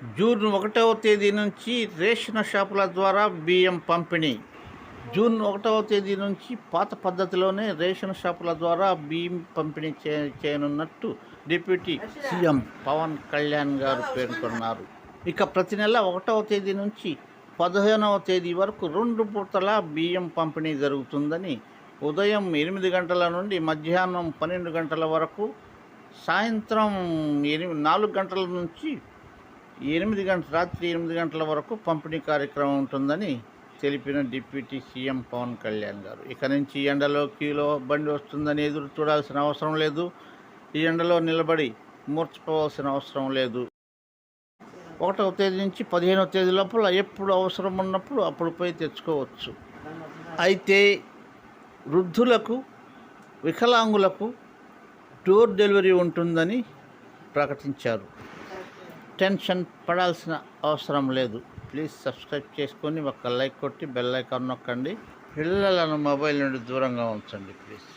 June ఒకటవ తేదీ నుంచి రేషన్ షాపుల ద్వారా బియ్యం పంపిణీ. జూన్ ఒకటవ తేదీ నుంచి పాత పద్ధతిలోనే రేషన్ షాపుల ద్వారా బియ్యం పంపిణీ చే చేయనున్నట్టు డిప్యూటీ సీఎం పవన్ కళ్యాణ్ గారు పేర్కొన్నారు. ఇక ప్రతి నెల ఒకటవ తేదీ నుంచి పదిహేనవ తేదీ వరకు రెండు పూటల బియ్యం పంపిణీ జరుగుతుందని ఉదయం ఎనిమిది గంటల నుండి మధ్యాహ్నం పన్నెండు గంటల వరకు సాయంత్రం ఎనిమిది నాలుగు గంటల నుంచి ఎనిమిది గంటల రాత్రి ఎనిమిది గంటల వరకు పంపిణీ కార్యక్రమం ఉంటుందని తెలిపిన డిప్యూటీ సీఎం పవన్ కళ్యాణ్ గారు. ఇక నుంచి ఎండలో క్యూలో బండి వస్తుందని ఎదురు చూడాల్సిన అవసరం లేదు. ఈ ఎండలో నిలబడి మూర్చిపోవాల్సిన అవసరం లేదు. ఒకటవ తేదీ నుంచి పదిహేనవ తేదీ లోపల ఎప్పుడు అవసరం ఉన్నప్పుడు అప్పుడు పోయి తెచ్చుకోవచ్చు. అయితే వృద్ధులకు వికలాంగులకు డోర్ డెలివరీ ఉంటుందని ప్రకటించారు. టెన్షన్ పడాల్సిన అవసరం లేదు. ప్లీజ్ సబ్స్క్రైబ్ చేసుకొని ఒక లైక్ కొట్టి బెల్ ఐకాన్ నొక్కండి. పిల్లలను మొబైల్ నుండి దూరంగా ఉంచండి ప్లీజ్.